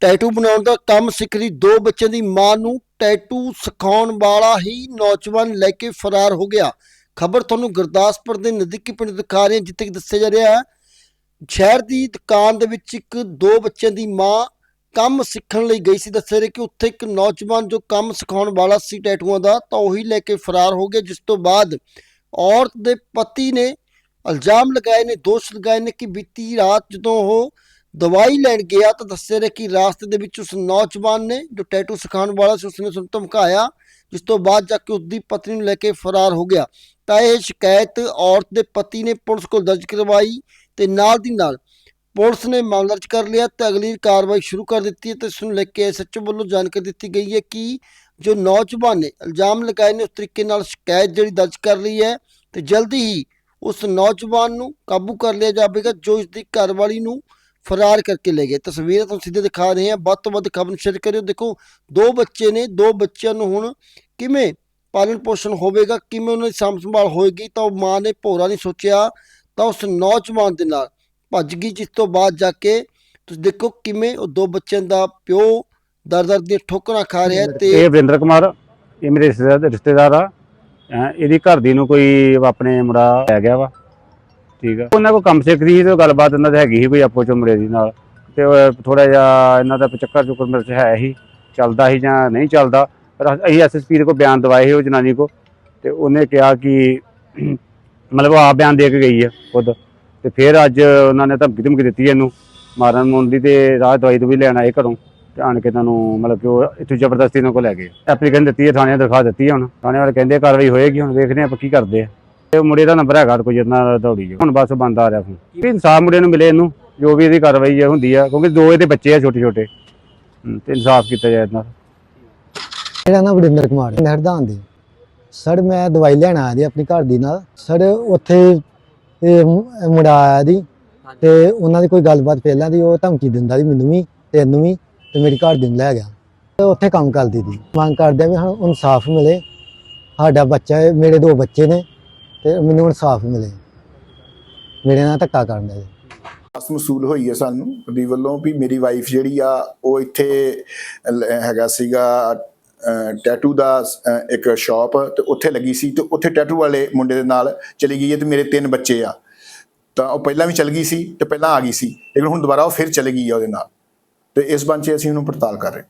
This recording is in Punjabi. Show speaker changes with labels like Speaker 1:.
Speaker 1: ਟੈਟੂ ਬਣਾਉਣ ਦਾ ਕੰਮ ਸਿੱਖ ਰਹੀ ਦੋ ਬੱਚਿਆਂ ਦੀ ਮਾਂ ਨੂੰ ਟੈਟੂ ਸਿਖਾਉਣ ਵਾਲਾ ਹੀ ਨੌਜਵਾਨ ਲੈ ਕੇ ਫਰਾਰ ਹੋ ਗਿਆ। ਖਬਰ ਤੁਹਾਨੂੰ ਗੁਰਦਾਸਪੁਰ ਦੇ ਨਜ਼ਦੀਕੀ ਪਿੰਡ ਦਿਖਾ ਰਹੇ ਹਾਂ, ਜਿੱਥੇ ਕਿ ਦੱਸਿਆ ਜਾ ਰਿਹਾ ਹੈ, ਸ਼ਹਿਰ ਦੀ ਦੁਕਾਨ ਦੇ ਵਿੱਚ ਇੱਕ ਦੋ ਬੱਚਿਆਂ ਦੀ ਮਾਂ ਕੰਮ ਸਿੱਖਣ ਲਈ ਗਈ ਸੀ। ਦੱਸਿਆ ਰਿਹਾ ਕਿ ਉੱਥੇ ਇੱਕ ਨੌਜਵਾਨ ਜੋ ਕੰਮ ਸਿਖਾਉਣ ਵਾਲਾ ਸੀ ਟੈਟੂਆਂ ਦਾ, ਤਾਂ ਉਹੀ ਲੈ ਕੇ ਫਰਾਰ ਹੋ ਗਿਆ, ਜਿਸ ਤੋਂ ਬਾਅਦ ਔਰਤ ਦੇ ਪਤੀ ਨੇ ਇਲਜ਼ਾਮ ਲਗਾਏ ਨੇ, ਦੋਸ਼ ਲਗਾਏ ਨੇ ਕਿ ਬੀਤੀ ਰਾਤ ਜਦੋਂ ਉਹ ਦਵਾਈ ਲੈਣ ਗਿਆ ਤਾਂ ਦੱਸਿਆ ਰਿਹਾ ਕਿ ਰਾਸਤੇ ਦੇ ਵਿੱਚ ਉਸ ਨੌਜਵਾਨ ਨੇ ਜੋ ਟੈਟੂ ਸਿਖਾਉਣ ਵਾਲਾ ਸੀ, ਉਸਨੇ ਉਸਨੂੰ ਧਮਕਾਇਆ, ਜਿਸ ਤੋਂ ਬਾਅਦ ਜਾ ਕੇ ਉਸਦੀ ਪਤਨੀ ਨੂੰ ਲੈ ਕੇ ਫਰਾਰ ਹੋ ਗਿਆ। ਤਾਂ ਇਹ ਸ਼ਿਕਾਇਤ ਔਰਤ ਦੇ ਪਤੀ ਨੇ ਪੁਲਿਸ ਕੋਲ ਦਰਜ ਕਰਵਾਈ ਤੇ ਨਾਲ ਦੀ ਨਾਲ ਪੁਲਿਸ ਨੇ ਮਾਮਲਾ ਦਰਜ ਕਰ ਲਿਆ ਤੇ ਅਗਲੀ ਕਾਰਵਾਈ ਸ਼ੁਰੂ ਕਰ ਦਿੱਤੀ ਹੈ ਤੇ ਇਸ ਨੂੰ ਲੈ ਕੇ ਐਸਐਚਓ ਵੱਲੋਂ ਜਾਣਕਾਰੀ ਦਿੱਤੀ ਗਈ ਹੈ ਕਿ ਜੋ ਨੌਜਵਾਨ ਨੇ ਇਲਜ਼ਾਮ ਲਗਾਏ ਨੇ ਉਸ ਤਰੀਕੇ ਨਾਲ ਸ਼ਿਕਾਇਤ ਜਿਹੜੀ ਦਰਜ ਕਰ ਲਈ ਹੈ ਤੇ ਜਲਦੀ ਹੀ ਉਸ ਨੌਜਵਾਨ ਨੂੰ ਕਾਬੂ ਕਰ ਲਿਆ ਜਾਵੇਗਾ, ਜੋ ਇਸ ਦੀ ਘਰਵਾਲੀ ਨੂੰ ਫਰਾਰ ਕਰਕੇ ਲੈ ਗਏ। ਤਸਵੀਰਾਂ ਤੁਹਾਨੂੰ ਸਿੱਧੇ ਦਿਖਾ ਰਹੇ ਹਾਂ। ਵੱਧ ਤੋਂ ਵੱਧ ਖਬਰ ਸ਼ੇਅਰ ਕਰਿਓ। ਦੇਖੋ, ਦੋ ਬੱਚੇ ਨੇ, ਦੋ ਬੱਚਿਆਂ ਨੂੰ ਹੁਣ ਕਿਵੇਂ ਪਾਲਣ ਪੋਸ਼ਣ ਹੋਵੇਗਾ, ਕਿਵੇਂ ਉਹਨਾਂ ਦੀ ਸਾਂਭ ਸੰਭਾਲ ਹੋਏਗੀ, ਤਾਂ ਉਹ ਮਾਂ ਨੇ ਭੋਰਾ ਨਹੀਂ ਸੋਚਿਆ, ਤਾਂ ਉਸ ਨੌਜਵਾਨ ਦੇ ਨਾਲ ਭੱਜ ਗਈ, ਜਿਸ ਤੋਂ ਬਾਅਦ ਜਾ ਕੇ ਤੁਸੀਂ ਦੇਖੋ ਕਿਵੇਂ ਉਹ ਦੋ ਬੱਚਿਆਂ ਦਾ ਪਿਓ ਦਰ ਦਰ ਦੀਆਂ ਠੋਕਰਾਂ ਖਾ ਰਿਹਾ ਤੇ
Speaker 2: ਇਹ ਵਰਿੰਦਰ ਕੁਮਾਰ, ਇਹ ਮੇਰੇ ਰਿਸ਼ਤੇਦਾਰ ਆ। ਇਹਦੀ ਘਰ ਦੀ ਨੂੰ ਕੋਈ ਆਪਣੇ ਮੁੰਡਾ ਲੈ ਗਿਆ ਵਾ। ਠੀਕ ਆ। ਉਹਨਾਂ ਕੋ ਕੰਮ ਸਿੱਖਦੀ ਸੀ ਤੇ ਉਹ ਗੱਲਬਾਤ ਇਹਨਾਂ ਦੀ ਹੈਗੀ ਸੀ ਕੋਈ ਆਪੋ ਚ ਮੁੰਡੇ ਦੀ ਨਾਲ। ਤੇ ਥੋੜਾ ਜਿਹਾ ਇਹਨਾਂ ਦਾ ਚੱਕਰ ਚੁੱਕਰ ਮੇਰੇ ਚ ਹੈ ਹੀ, ਚੱਲਦਾ ਸੀ ਜਾਂ ਨਹੀਂ ਚੱਲਦਾ। ਪਰ ਅਸੀਂ ਐਸਐਸਪੀ ਦੇ ਕੋ ਬਿਆਨ ਦਵਾਏ ਸੀ ਉਹ ਜਨਾਨੀ ਕੋ ਤੇ ਉਹਨੇ ਕਿਹਾ ਕਿ ਮਤਲਬ ਉਹ ਆਪ ਬਿਆਨ ਦੇ ਕੇ ਗਈ ਆ ਖੁਦ। ਤੇ ਫਿਰ ਅੱਜ ਉਹਨਾਂ ਨੇ ਧਮਕੀ ਧਮਕੀ ਦਿੱਤੀ ਇਹਨੂੰ। ਮਾਰਨ ਮੁਰਨ ਦੀ ਤੇ ਰਾਹ ਦਵਾਈ ਤੋਂ ਵੀ ਲੈਣ ਆਏ ਘਰੋਂ। ਤੇ ਆਣ ਕੇ ਤੁਹਾਨੂੰ ਮਤਲਬ ਕਿ ਉਹ ਇੱਥੋਂ ਜ਼ਬਰਦਸਤੀ ਇਹਨਾਂ ਕੋਲ ਲੈ ਗਏ। ਐਪਲੀਕੇਸ਼ਨ ਦਿੱਤੀ ਹੈ, ਥਾਣੇ ਦਿਖਾ ਦਿੱਤੀ ਹੈ ਹੁਣ। ਥਾਣੇ ਵਾਲੇ ਕਹਿੰਦੇ ਕਾਰਵਾਈ ਹੋਏਗੀ, ਹੁਣ ਵੇਖਦੇ ਹਾਂ ਆਪਾਂ ਕੀ ਕਰਦੇ ਆ। ਤੇ ਮੁੰਡੇ ਦਾ ਨੰਬਰ ਹੈਗਾ ਕੋਈ ਜਿੰਨਾ ਦੌੜੀ ਜਾਓ ਹੁਣ ਬਸ ਬੰਦ ਆ ਰਿਹਾ ਫੋਨ। ਕਿ ਇਨਸਾਫ ਮੁੰਡੇ ਨੂੰ ਮਿਲੇ ਇਹਨੂੰ, ਜੋ ਵੀ ਇਹਦੀ ਕਾਰਵਾਈ ਹੈ ਹੁੰਦੀ ਆ, ਕਿਉਂਕਿ ਦੋ ਇਹਦੇ ਬੱਚੇ ਆ ਛੋਟੇ ਛੋਟੇ ਤੇ ਇਨਸਾਫ ਕੀਤਾ ਜਾਏ ਇਹਨਾਂ
Speaker 3: ਮੇਰਾ ਨਾਮ ਵਰਿੰਦਰ ਕੁਮਾਰ ਹੈ ਹਰਦਾਨ ਦੀ। ਸਰ, ਮੈਂ ਦਵਾਈ ਲੈਣ ਆਇਆ ਜੀ ਆਪਣੀ ਘਰ ਦੀ ਨਾਲ। ਸਰ, ਉੱਥੇ ਇਹ ਮੁੰਡਾ ਆਇਆ ਦੀ ਤੇ ਉਹਨਾਂ ਦੀ ਕੋਈ ਗੱਲਬਾਤ ਪਹਿਲਾਂ ਦੀ ਉਹ ਧਮਕੀ ਦਿੰਦਾ ਸੀ ਮੈਨੂੰ ਵੀ ਤੇ ਵੀ ਤੇ ਮੇਰੀ ਘਰ ਦੀ ਨੂੰ ਲੈ ਗਿਆ। ਤੇ ਉੱਥੇ ਕੰਮ ਕਰਦੀ ਸੀ। ਮੰਗ ਕਰਦੇ ਵੀ ਸਾਨੂੰ ਇਨਸਾਫ ਮਿਲੇ। ਸਾਡਾ ਬੱਚਾ ਮੇਰੇ ਦੋ ਬੱਚੇ ਨੇ। ਤੇ ਮੈਨੂੰ ਇਨਸਾਫ ਮਿਲੇ। ਮੇਰੇ ਨਾਲ ਧੱਕਾ ਕਰਨ ਦਾ। ਜੀ
Speaker 4: ਆਸ ਮਸੂਲ ਹੋਈ ਹੈ ਸਾਨੂੰ ਦੀ ਵੱਲੋਂ ਵੀ ਮੇਰੀ ਵਾਈਫ ਜਿਹੜੀ ਆ, ਉਹ ਇੱਥੇ ਹੈਗਾ ਸੀਗਾ ਟੈਟੂ ਦਾ ਇੱਕ ਸ਼ਾਪ ਤੇ ਉੱਥੇ ਲੱਗੀ ਸੀ ਤੇ ਉੱਥੇ ਟੈਟੂ ਵਾਲੇ ਮੁੰਡੇ ਦੇ ਨਾਲ ਚਲੀ ਗਈ ਹੈ ਤੇ ਮੇਰੇ ਤਿੰਨ ਬੱਚੇ ਆ। ਤਾਂ ਉਹ ਪਹਿਲਾਂ ਵੀ ਚਲ ਗਈ ਸੀ ਤੇ ਪਹਿਲਾਂ ਆ ਗਈ ਸੀ, ਲੇਕਿਨ ਹੁਣ ਦੁਬਾਰਾ ਉਹ ਫਿਰ ਚਲੀ ਗਈ ਆ ਉਹਦੇ ਨਾਲ। ਤੇ ਇਸ ਬੰਚੇ ਅਸੀਂ ਉਹਨੂੰ ਪੜਤਾਲ ਕਰ ਰਹੇ